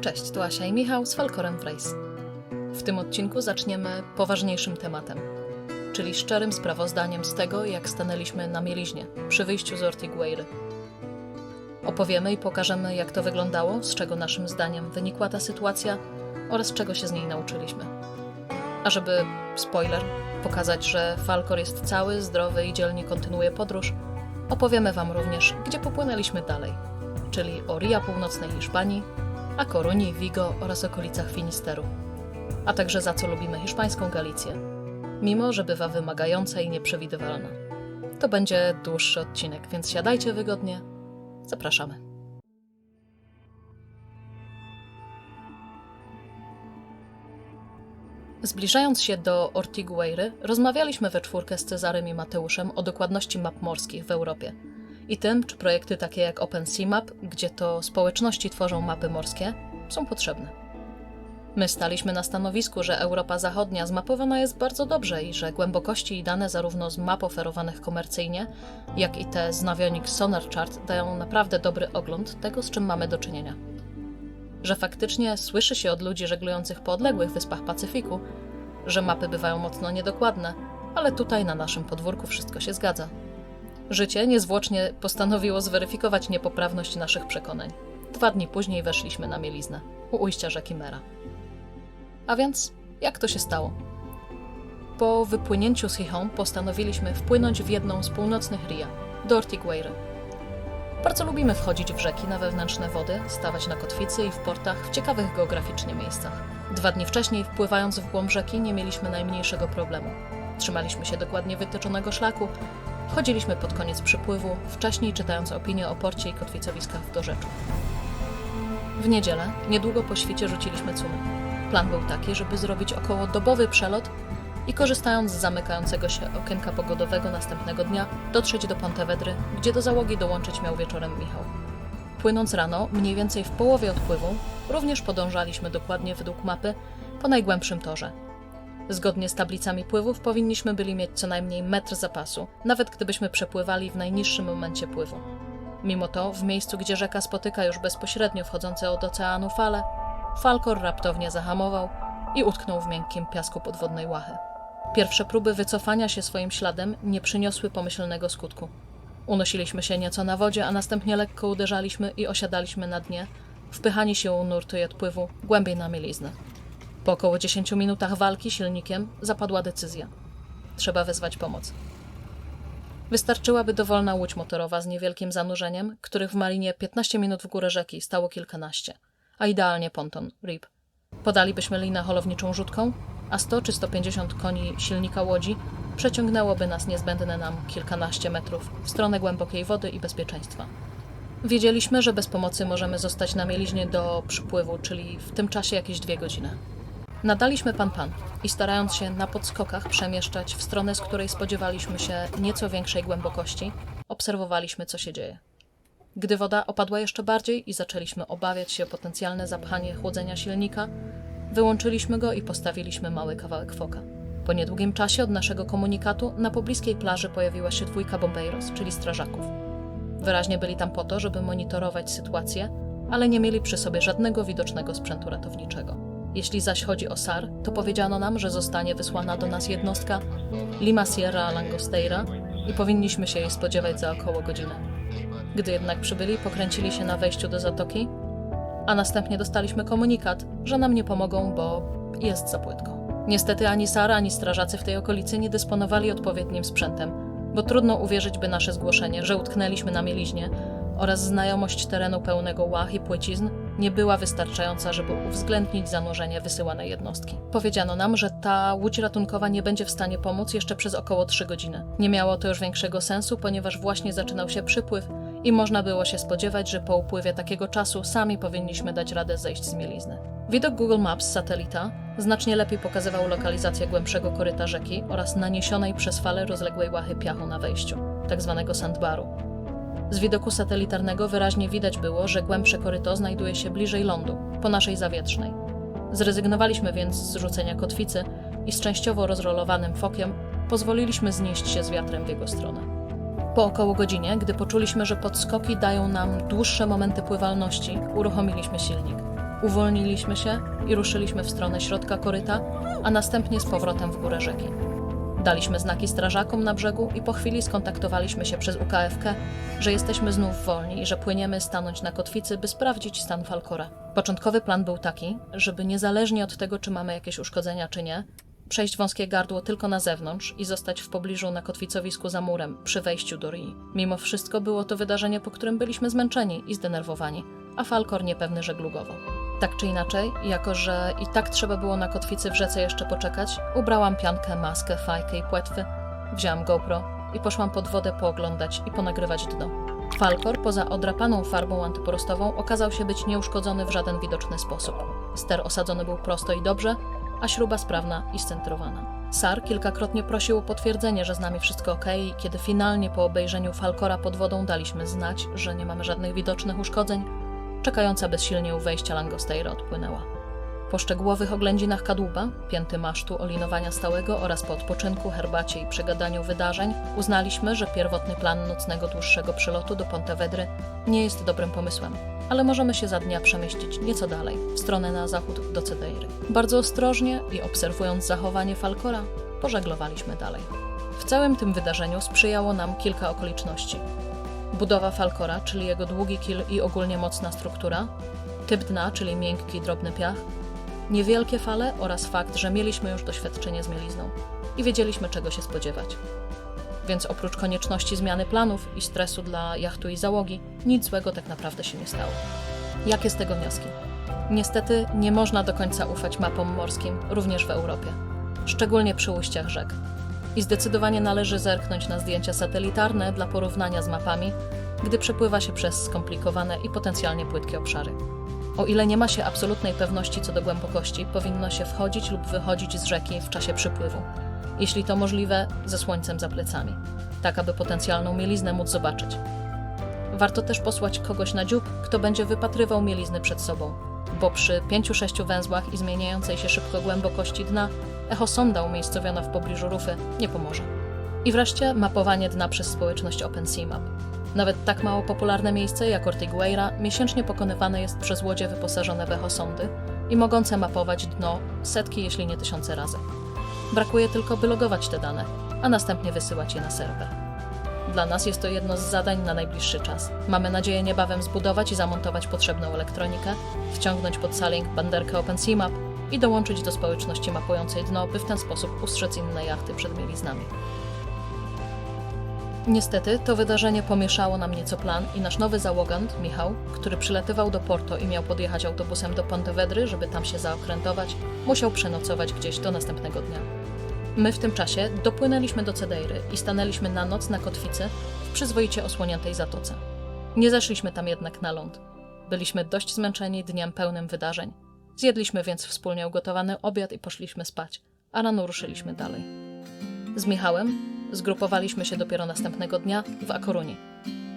Cześć, tu Asia i Michał z Falcorem w Race. W tym odcinku zaczniemy poważniejszym tematem, czyli szczerym sprawozdaniem z tego, jak stanęliśmy na mieliźnie przy wyjściu z Ortigueiry. Opowiemy i pokażemy, jak to wyglądało, z czego naszym zdaniem wynikła ta sytuacja oraz czego się z niej nauczyliśmy. A żeby, spoiler, pokazać, że Falcor jest cały, zdrowy i dzielnie kontynuuje podróż, opowiemy Wam również, gdzie popłynęliśmy dalej, czyli o Ria Północnej Hiszpanii, a Korunii, Vigo oraz okolicach Finisteru, a także za co lubimy hiszpańską Galicję, mimo że bywa wymagająca i nieprzewidywalna. To będzie dłuższy odcinek, więc siadajcie wygodnie. Zapraszamy. Zbliżając się do Ortigueiry, rozmawialiśmy we czwórkę z Cezarym i Mateuszem o dokładności map morskich w Europie i tym, czy projekty takie jak OpenSeaMap, gdzie to społeczności tworzą mapy morskie, są potrzebne. My staliśmy na stanowisku, że Europa Zachodnia zmapowana jest bardzo dobrze i że głębokości i dane zarówno z map oferowanych komercyjnie, jak i te z Navionic Sonar Chart dają naprawdę dobry ogląd tego, z czym mamy do czynienia. Że faktycznie słyszy się od ludzi żeglujących po odległych wyspach Pacyfiku, że mapy bywają mocno niedokładne, ale tutaj na naszym podwórku wszystko się zgadza. Życie niezwłocznie postanowiło zweryfikować niepoprawność naszych przekonań. Dwa dni później weszliśmy na mieliznę, u ujścia rzeki Mera. A więc, jak to się stało? Po wypłynięciu z Chichon postanowiliśmy wpłynąć w jedną z północnych ria, do Ortigueiry. Bardzo lubimy wchodzić w rzeki na wewnętrzne wody, stawać na kotwicy i w portach w ciekawych geograficznie miejscach. Dwa dni wcześniej, wpływając w głąb rzeki, nie mieliśmy najmniejszego problemu. Trzymaliśmy się dokładnie wytyczonego szlaku, Wchodziliśmy pod koniec przypływu, wcześniej czytając opinie o porcie i kotwicowiskach w dorzeczu. W niedzielę, niedługo po świcie, rzuciliśmy cumy. Plan był taki, żeby zrobić około dobowy przelot i korzystając z zamykającego się okienka pogodowego następnego dnia, dotrzeć do Pontevedry, gdzie do załogi dołączyć miał wieczorem Michał. Płynąc rano, mniej więcej w połowie odpływu, również podążaliśmy dokładnie według mapy po najgłębszym torze, Zgodnie z tablicami pływów powinniśmy byli mieć co najmniej metr zapasu, nawet gdybyśmy przepływali w najniższym momencie pływu. Mimo to, w miejscu, gdzie rzeka spotyka już bezpośrednio wchodzące od oceanu fale, Falkor raptownie zahamował i utknął w miękkim piasku podwodnej łachy. Pierwsze próby wycofania się swoim śladem nie przyniosły pomyślnego skutku. Unosiliśmy się nieco na wodzie, a następnie lekko uderzaliśmy i osiadaliśmy na dnie, wpychani siłą nurtu i odpływu głębiej na mieliznę. Po około 10 minutach walki silnikiem zapadła decyzja. Trzeba wezwać pomoc. Wystarczyłaby dowolna łódź motorowa z niewielkim zanurzeniem, których w Malinie 15 minut w górę rzeki stało kilkanaście, a idealnie ponton, RIP. Podalibyśmy linę holowniczą rzutką, a 100 czy 150 koni silnika łodzi przeciągnęłoby nas niezbędne nam kilkanaście metrów w stronę głębokiej wody i bezpieczeństwa. Wiedzieliśmy, że bez pomocy możemy zostać na mieliźnie do przypływu, czyli w tym czasie jakieś dwie godziny. Nadaliśmy pan-pan i starając się na podskokach przemieszczać w stronę, z której spodziewaliśmy się nieco większej głębokości, obserwowaliśmy, co się dzieje. Gdy woda opadła jeszcze bardziej i zaczęliśmy obawiać się potencjalne zapchanie chłodzenia silnika, wyłączyliśmy go i postawiliśmy mały kawałek foka. Po niedługim czasie od naszego komunikatu na pobliskiej plaży pojawiła się dwójka bombeiros, czyli strażaków. Wyraźnie byli tam po to, żeby monitorować sytuację, ale nie mieli przy sobie żadnego widocznego sprzętu ratowniczego. Jeśli zaś chodzi o SAR, to powiedziano nam, że zostanie wysłana do nas jednostka Lima Sierra Langosteira i powinniśmy się jej spodziewać za około godzinę. Gdy jednak przybyli, pokręcili się na wejściu do zatoki, a następnie dostaliśmy komunikat, że nam nie pomogą, bo jest za płytko. Niestety ani SAR, ani strażacy w tej okolicy nie dysponowali odpowiednim sprzętem, bo trudno uwierzyć by nasze zgłoszenie, że utknęliśmy na mieliźnie oraz znajomość terenu pełnego łach i płycizn nie była wystarczająca, żeby uwzględnić zanurzenie wysyłanej jednostki. Powiedziano nam, że ta łódź ratunkowa nie będzie w stanie pomóc jeszcze przez około 3 godziny. Nie miało to już większego sensu, ponieważ właśnie zaczynał się przypływ i można było się spodziewać, że po upływie takiego czasu sami powinniśmy dać radę zejść z mielizny. Widok Google Maps z satelita znacznie lepiej pokazywał lokalizację głębszego koryta rzeki oraz naniesionej przez fale rozległej łachy piachu na wejściu, tzw. Tak sandbaru. Z widoku satelitarnego wyraźnie widać było, że głębsze koryto znajduje się bliżej lądu, po naszej zawietrznej. Zrezygnowaliśmy więc z rzucenia kotwicy i z częściowo rozrolowanym fokiem pozwoliliśmy znieść się z wiatrem w jego stronę. Po około godzinie, gdy poczuliśmy, że podskoki dają nam dłuższe momenty pływalności, uruchomiliśmy silnik. Uwolniliśmy się i ruszyliśmy w stronę środka koryta, a następnie z powrotem w górę rzeki. Daliśmy znaki strażakom na brzegu i po chwili skontaktowaliśmy się przez UKFK, że jesteśmy znów wolni i że płyniemy stanąć na kotwicy, by sprawdzić stan Falkora. Początkowy plan był taki, żeby niezależnie od tego, czy mamy jakieś uszkodzenia, czy nie, przejść wąskie gardło tylko na zewnątrz i zostać w pobliżu na kotwicowisku za murem, przy wejściu do Rii. Mimo wszystko było to wydarzenie, po którym byliśmy zmęczeni i zdenerwowani, a Falkor niepewny żeglugowo. Tak czy inaczej, jako że i tak trzeba było na kotwicy w rzece jeszcze poczekać, ubrałam piankę, maskę, fajkę i płetwy, wzięłam GoPro i poszłam pod wodę pooglądać i ponagrywać dno. Falkor, poza odrapaną farbą antyporostową, okazał się być nieuszkodzony w żaden widoczny sposób. Ster osadzony był prosto i dobrze, a śruba sprawna i scentrowana. Sar kilkakrotnie prosił o potwierdzenie, że z nami wszystko ok, i kiedy finalnie po obejrzeniu Falkora pod wodą daliśmy znać, że nie mamy żadnych widocznych uszkodzeń, czekająca bezsilnie u wejścia Langosteira odpłynęła. Po szczegółowych oględzinach kadłuba, pięty masztu, olinowania stałego oraz po odpoczynku, herbacie i przegadaniu wydarzeń, uznaliśmy, że pierwotny plan nocnego dłuższego przylotu do Pontevedry nie jest dobrym pomysłem, ale możemy się za dnia przemieścić nieco dalej, w stronę na zachód do Cedeiry. Bardzo ostrożnie i obserwując zachowanie Falkora, pożeglowaliśmy dalej. W całym tym wydarzeniu sprzyjało nam kilka okoliczności. Budowa Falkora, czyli jego długi kil i ogólnie mocna struktura, typ dna, czyli miękki, drobny piach, niewielkie fale oraz fakt, że mieliśmy już doświadczenie z mielizną i wiedzieliśmy, czego się spodziewać. Więc oprócz konieczności zmiany planów i stresu dla jachtu i załogi, nic złego tak naprawdę się nie stało. Jakie z tego wnioski? Niestety nie można do końca ufać mapom morskim, również w Europie, szczególnie przy ujściach rzek. I zdecydowanie należy zerknąć na zdjęcia satelitarne dla porównania z mapami, gdy przepływa się przez skomplikowane i potencjalnie płytkie obszary. O ile nie ma się absolutnej pewności co do głębokości, powinno się wchodzić lub wychodzić z rzeki w czasie przypływu. Jeśli to możliwe, ze słońcem za plecami, tak aby potencjalną mieliznę móc zobaczyć. Warto też posłać kogoś na dziób, kto będzie wypatrywał mielizny przed sobą, bo przy pięciu sześciu węzłach i zmieniającej się szybko głębokości dna, echosonda umiejscowiona w pobliżu rufy nie pomoże. I wreszcie mapowanie dna przez społeczność OpenSeaMap. Nawet tak mało popularne miejsce jak Ortigueira miesięcznie pokonywane jest przez łodzie wyposażone w echosondy i mogące mapować dno setki, jeśli nie tysiące razy. Brakuje tylko, by logować te dane, a następnie wysyłać je na serwer. Dla nas jest to jedno z zadań na najbliższy czas. Mamy nadzieję niebawem zbudować i zamontować potrzebną elektronikę, wciągnąć pod Salink banderkę OpenSeaMap i dołączyć do społeczności mapującej dno, by w ten sposób ustrzec inne jachty przed mieliznami. Niestety, to wydarzenie pomieszało nam nieco plan i nasz nowy załogant, Michał, który przylatywał do Porto i miał podjechać autobusem do Pontevedry, żeby tam się zaokrętować, musiał przenocować gdzieś do następnego dnia. My w tym czasie dopłynęliśmy do Cedeiry i stanęliśmy na noc na kotwicy w przyzwoicie osłoniętej zatoce. Nie zeszliśmy tam jednak na ląd. Byliśmy dość zmęczeni dniem pełnym wydarzeń. Zjedliśmy więc wspólnie ugotowany obiad i poszliśmy spać, a rano ruszyliśmy dalej. Z Michałem zgrupowaliśmy się dopiero następnego dnia w Akoruni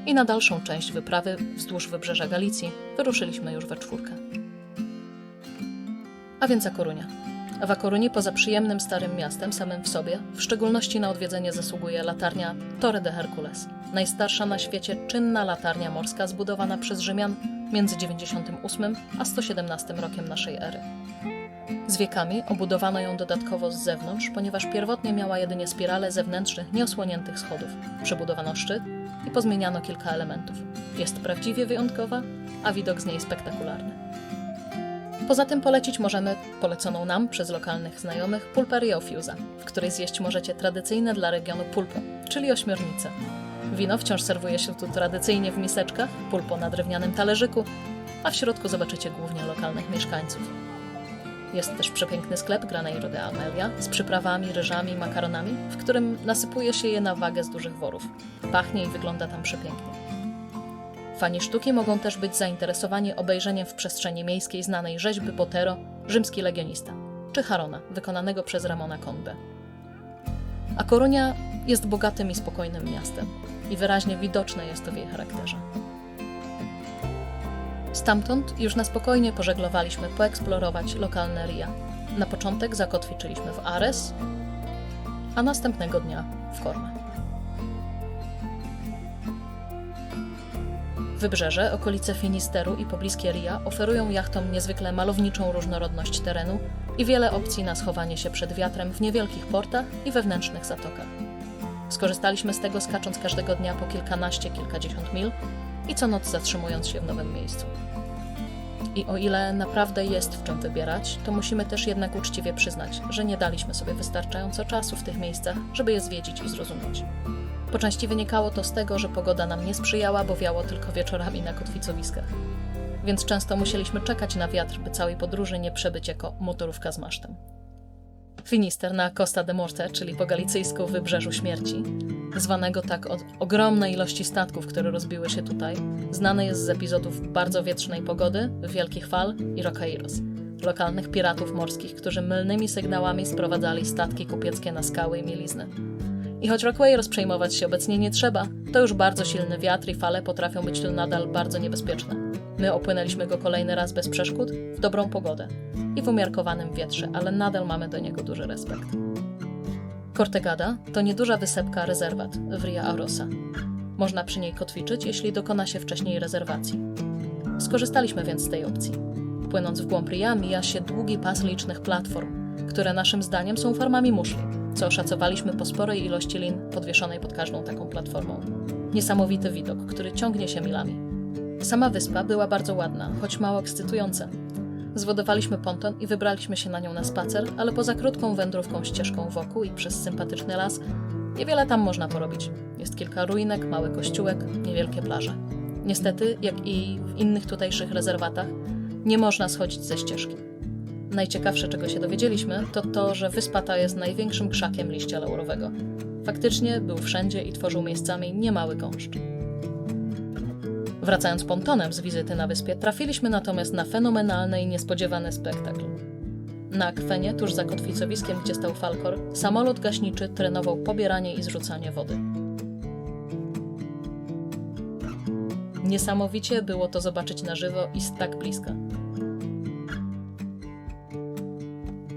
i na dalszą część wyprawy wzdłuż wybrzeża Galicji wyruszyliśmy już we czwórkę. A więc Akorunia. W Akoruni poza przyjemnym starym miastem samym w sobie, w szczególności na odwiedzenie zasługuje latarnia Torre de Hercules, najstarsza na świecie czynna latarnia morska zbudowana przez Rzymian między 98 a 117 rokiem naszej ery. Z wiekami obudowano ją dodatkowo z zewnątrz, ponieważ pierwotnie miała jedynie spirale zewnętrznych, nieosłoniętych schodów. Przebudowano szczyt i pozmieniano kilka elementów. Jest prawdziwie wyjątkowa, a widok z niej spektakularny. Poza tym polecić możemy poleconą nam przez lokalnych znajomych pulperię Ofiuza, w której zjeść możecie tradycyjne dla regionu pulpo, czyli ośmiornicę. Wino wciąż serwuje się tu tradycyjnie w miseczkach, pulpo na drewnianym talerzyku, a w środku zobaczycie głównie lokalnych mieszkańców. Jest też przepiękny sklep Graneiro de Amelia z przyprawami, ryżami makaronami, w którym nasypuje się je na wagę z dużych worów. Pachnie i wygląda tam przepięknie. Fani sztuki mogą też być zainteresowani obejrzeniem w przestrzeni miejskiej znanej rzeźby Botero, rzymski legionista, czy Harona, wykonanego przez Ramona Conde. A Korunia jest bogatym i spokojnym miastem i wyraźnie widoczne jest to w jej charakterze. Stamtąd już na spokojnie pożeglowaliśmy poeksplorować lokalne ria. Na początek zakotwiczyliśmy w Ares, a następnego dnia w Korme. Wybrzeże, okolice Finisteru i pobliskie Ria oferują jachtom niezwykle malowniczą różnorodność terenu i wiele opcji na schowanie się przed wiatrem w niewielkich portach i wewnętrznych zatokach. Skorzystaliśmy z tego skacząc każdego dnia po kilkanaście, kilkadziesiąt mil i co noc zatrzymując się w nowym miejscu. I o ile naprawdę jest w czym wybierać, to musimy też jednak uczciwie przyznać, że nie daliśmy sobie wystarczająco czasu w tych miejscach, żeby je zwiedzić i zrozumieć. Po części wynikało to z tego, że pogoda nam nie sprzyjała, bo wiało tylko wieczorami na kotwicowiskach. Więc często musieliśmy czekać na wiatr, by całej podróży nie przebyć jako motorówka z masztem. Finister na Costa de Morte, czyli po galicyjsku Wybrzeżu Śmierci, zwanego tak od ogromnej ilości statków, które rozbiły się tutaj, znany jest z epizodów bardzo wietrznej pogody, wielkich fal i rokairos, lokalnych piratów morskich, którzy mylnymi sygnałami sprowadzali statki kupieckie na skały i mielizny. I choć Rockway rozprzejmować się obecnie nie trzeba, to już bardzo silny wiatr i fale potrafią być tu nadal bardzo niebezpieczne. My opłynęliśmy go kolejny raz bez przeszkód, w dobrą pogodę i w umiarkowanym wietrze, ale nadal mamy do niego duży respekt. Cortegada to nieduża wysepka rezerwat w Ria Arosa. Można przy niej kotwiczyć, jeśli dokona się wcześniej rezerwacji. Skorzystaliśmy więc z tej opcji. Płynąc w głąb Ria mija się długi pas licznych platform, które naszym zdaniem są farmami muszli, co oszacowaliśmy po sporej ilości lin podwieszonej pod każdą taką platformą. Niesamowity widok, który ciągnie się milami. Sama wyspa była bardzo ładna, choć mało ekscytująca. Zwodowaliśmy ponton i wybraliśmy się na nią na spacer, ale poza krótką wędrówką ścieżką wokół i przez sympatyczny las, niewiele tam można porobić. Jest kilka ruinek, mały kościółek, niewielkie plaże. Niestety, jak i w innych tutejszych rezerwatach, nie można schodzić ze ścieżki. Najciekawsze, czego się dowiedzieliśmy, to to, że wyspa ta jest największym krzakiem liścia laurowego. Faktycznie był wszędzie i tworzył miejscami niemały gąszcz. Wracając pontonem z wizyty na wyspie, trafiliśmy natomiast na fenomenalny i niespodziewany spektakl. Na akwenie, tuż za kotwicowiskiem, gdzie stał Falkor, samolot gaśniczy trenował pobieranie i zrzucanie wody. Niesamowicie było to zobaczyć na żywo i z tak bliska.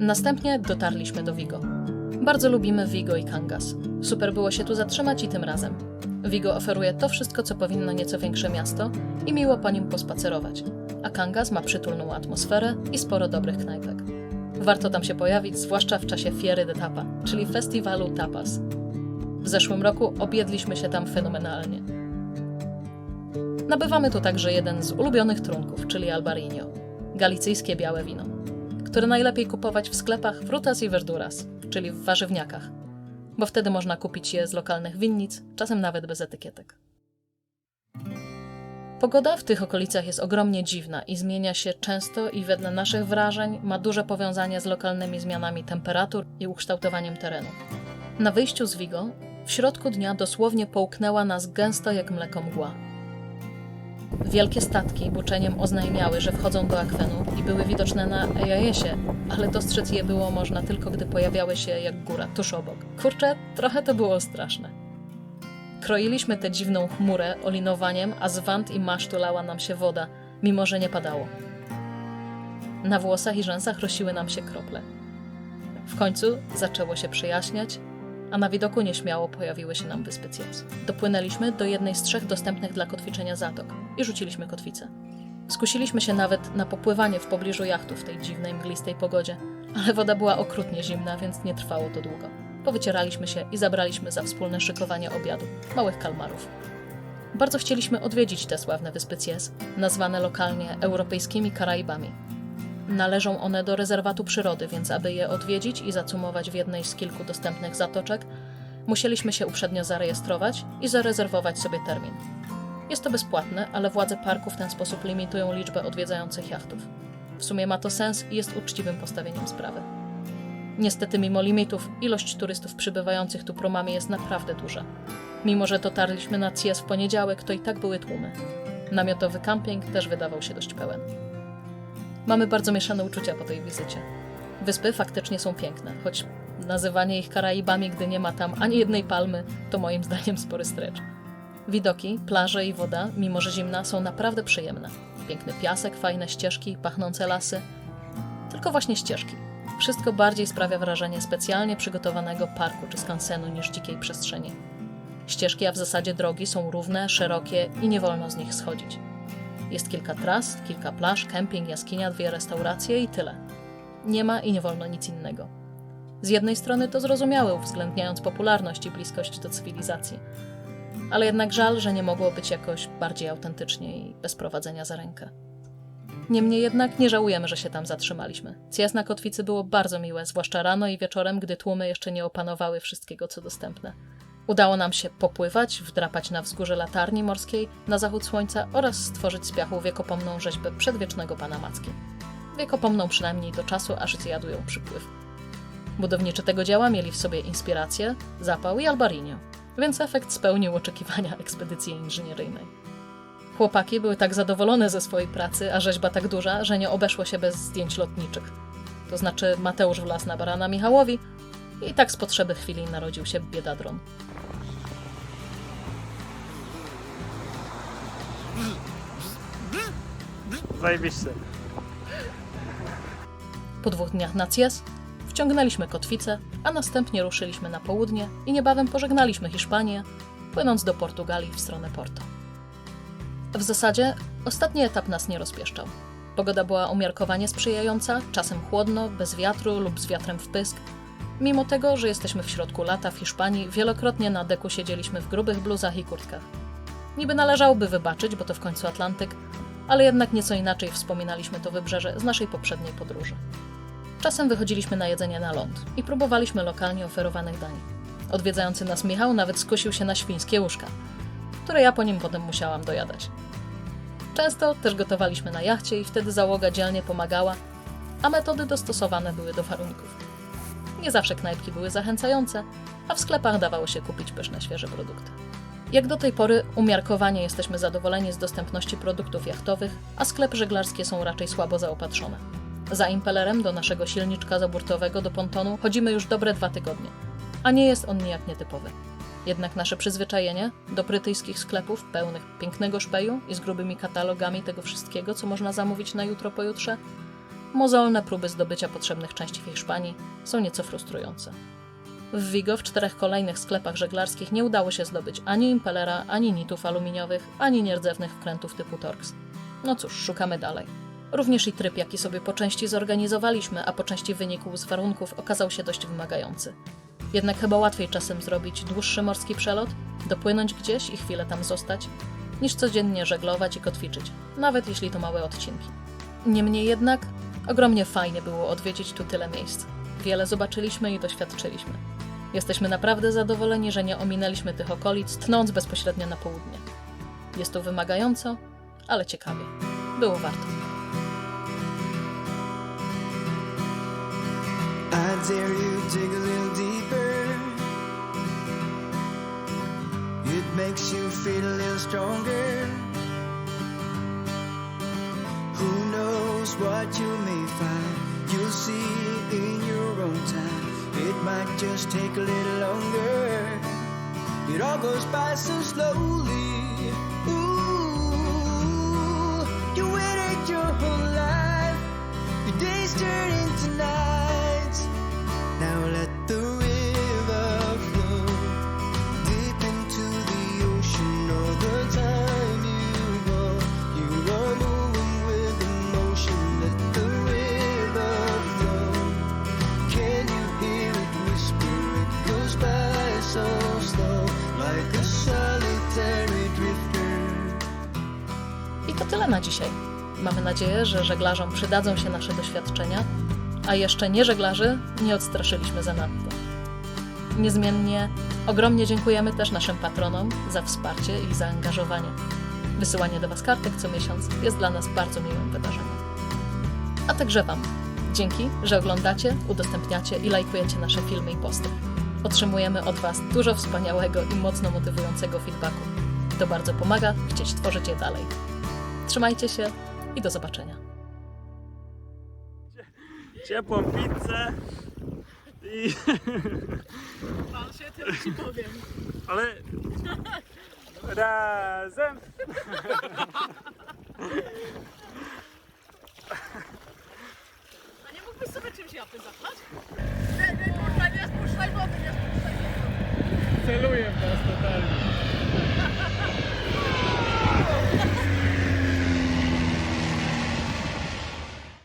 Następnie dotarliśmy do Vigo. Bardzo lubimy Vigo i Kangas. Super było się tu zatrzymać i tym razem. Vigo oferuje to wszystko, co powinno nieco większe miasto i miło po nim pospacerować. A Kangas ma przytulną atmosferę i sporo dobrych knajpek. Warto tam się pojawić, zwłaszcza w czasie Fiery de Tapa, czyli festiwalu tapas. W zeszłym roku objedliśmy się tam fenomenalnie. Nabywamy tu także jeden z ulubionych trunków, czyli albarinio, galicyjskie białe wino, które najlepiej kupować w sklepach frutas i verduras, czyli w warzywniakach, bo wtedy można kupić je z lokalnych winnic, czasem nawet bez etykietek. Pogoda w tych okolicach jest ogromnie dziwna i zmienia się często i wedle naszych wrażeń ma duże powiązanie z lokalnymi zmianami temperatur i ukształtowaniem terenu. Na wyjściu z Vigo w środku dnia dosłownie połknęła nas gęsto jak mleko mgła. Wielkie statki buczeniem oznajmiały, że wchodzą do akwenu i były widoczne na Ejajesie, ale dostrzec je było można tylko, gdy pojawiały się jak góra tuż obok. Kurczę, trochę to było straszne. Kroiliśmy tę dziwną chmurę olinowaniem, a z wand i masztu lała nam się woda, mimo że nie padało. Na włosach i rzęsach rosiły nam się krople. W końcu zaczęło się przyjaśniać, a na widoku nieśmiało pojawiły się nam wyspy Cies. Dopłynęliśmy do jednej z trzech dostępnych dla kotwiczenia zatok i rzuciliśmy kotwicę. Skusiliśmy się nawet na popływanie w pobliżu jachtu w tej dziwnej, mglistej pogodzie, ale woda była okrutnie zimna, więc nie trwało to długo. Powycieraliśmy się i zabraliśmy za wspólne szykowanie obiadu małych kalmarów. Bardzo chcieliśmy odwiedzić te sławne wyspy Cies, nazwane lokalnie europejskimi Karaibami. Należą one do rezerwatu przyrody, więc aby je odwiedzić i zacumować w jednej z kilku dostępnych zatoczek, musieliśmy się uprzednio zarejestrować i zarezerwować sobie termin. Jest to bezpłatne, ale władze parku w ten sposób limitują liczbę odwiedzających jachtów. W sumie ma to sens i jest uczciwym postawieniem sprawy. Niestety, mimo limitów, ilość turystów przybywających tu promami jest naprawdę duża. Mimo, że dotarliśmy na Cies w poniedziałek, to i tak były tłumy. Namiotowy camping też wydawał się dość pełen. Mamy bardzo mieszane uczucia po tej wizycie. Wyspy faktycznie są piękne, choć nazywanie ich Karaibami, gdy nie ma tam ani jednej palmy, to moim zdaniem spory stretch. Widoki, plaże i woda, mimo że zimna, są naprawdę przyjemne. Piękny piasek, fajne ścieżki, pachnące lasy. Tylko właśnie ścieżki. Wszystko bardziej sprawia wrażenie specjalnie przygotowanego parku czy skansenu niż dzikiej przestrzeni. Ścieżki, a w zasadzie drogi są równe, szerokie i nie wolno z nich schodzić. Jest kilka tras, kilka plaż, kemping, jaskinia, dwie restauracje i tyle. Nie ma i nie wolno nic innego. Z jednej strony to zrozumiałe, uwzględniając popularność i bliskość do cywilizacji. Ale jednak żal, że nie mogło być jakoś bardziej autentycznie i bez prowadzenia za rękę. Niemniej jednak nie żałujemy, że się tam zatrzymaliśmy. Zjazd na kotwicy było bardzo miłe, zwłaszcza rano i wieczorem, gdy tłumy jeszcze nie opanowały wszystkiego, co dostępne. Udało nam się popływać, wdrapać na wzgórze latarni morskiej na zachód słońca oraz stworzyć z piachu wiekopomną rzeźbę przedwiecznego pana Macki. Wiekopomną przynajmniej do czasu, aż zjadł ją przypływ. Budowniczy tego dzieła mieli w sobie inspirację, zapał i albarinio, więc efekt spełnił oczekiwania ekspedycji inżynieryjnej. Chłopaki były tak zadowolone ze swojej pracy, a rzeźba tak duża, że nie obeszło się bez zdjęć lotniczych. To znaczy Mateusz wlazł na barana Michałowi i tak z potrzeby chwili narodził się biedadron. Zajebiście. Po dwóch dniach na Cies wciągnęliśmy kotwicę, a następnie ruszyliśmy na południe i niebawem pożegnaliśmy Hiszpanię, płynąc do Portugalii w stronę Porto. W zasadzie ostatni etap nas nie rozpieszczał. Pogoda była umiarkowanie sprzyjająca, czasem chłodno, bez wiatru lub z wiatrem w pysk. Mimo tego, że jesteśmy w środku lata w Hiszpanii, wielokrotnie na deku siedzieliśmy w grubych bluzach i kurtkach. Niby należałoby wybaczyć, bo to w końcu Atlantyk, ale jednak nieco inaczej wspominaliśmy to wybrzeże z naszej poprzedniej podróży. Czasem wychodziliśmy na jedzenie na ląd i próbowaliśmy lokalnie oferowanych dań. Odwiedzający nas Michał nawet skusił się na świńskie łóżka, które ja po nim potem musiałam dojadać. Często też gotowaliśmy na jachcie i wtedy załoga dzielnie pomagała, a metody dostosowane były do warunków. Nie zawsze knajpki były zachęcające, a w sklepach dawało się kupić pyszne świeże produkty. Jak do tej pory umiarkowanie jesteśmy zadowoleni z dostępności produktów jachtowych, a sklepy żeglarskie są raczej słabo zaopatrzone. Za impelerem do naszego silniczka zaburtowego do pontonu chodzimy już dobre dwa tygodnie, a nie jest on nijak nietypowy. Jednak nasze przyzwyczajenie do brytyjskich sklepów pełnych pięknego szpeju i z grubymi katalogami tego wszystkiego, co można zamówić na jutro pojutrze, mozolne próby zdobycia potrzebnych części w Hiszpanii są nieco frustrujące. W Vigo w czterech kolejnych sklepach żeglarskich nie udało się zdobyć ani impelera, ani nitów aluminiowych, ani nierdzewnych wkrętów typu Torx. No cóż, szukamy dalej. Również i tryb, jaki sobie po części zorganizowaliśmy, a po części wynikł z warunków, okazał się dość wymagający. Jednak chyba łatwiej czasem zrobić dłuższy morski przelot, dopłynąć gdzieś i chwilę tam zostać, niż codziennie żeglować i kotwiczyć, nawet jeśli to małe odcinki. Niemniej jednak, ogromnie fajnie było odwiedzić tu tyle miejsc. Wiele zobaczyliśmy i doświadczyliśmy. Jesteśmy naprawdę zadowoleni, że nie ominęliśmy tych okolic, tnąc bezpośrednio na południe. Jest to wymagająco, ale ciekawie. Było warto. I what you may find? You'll see in your own time. It might just take a little longer. It all goes by so slowly. Na dzisiaj. Mamy nadzieję, że żeglarzom przydadzą się nasze doświadczenia, a jeszcze nie żeglarzy nie odstraszyliśmy zanadto. Niezmiennie ogromnie dziękujemy też naszym patronom za wsparcie i zaangażowanie. Wysyłanie do Was kartek co miesiąc jest dla nas bardzo miłym wydarzeniem. A także Wam. Dzięki, że oglądacie, udostępniacie i lajkujecie nasze filmy i posty. Otrzymujemy od Was dużo wspaniałego i mocno motywującego feedbacku. To bardzo pomaga chcieć tworzyć je dalej. Trzymajcie się i do zobaczenia. Ciepłą pizzę i... Pan się tym ci powiem. Ale... Razem! A nie mógłbyś sobie czymś japy zapchać? Nie, nie, kurwa, nie spuszczaj wody, nie spuszczaj wody. Celuje w nas totalnie.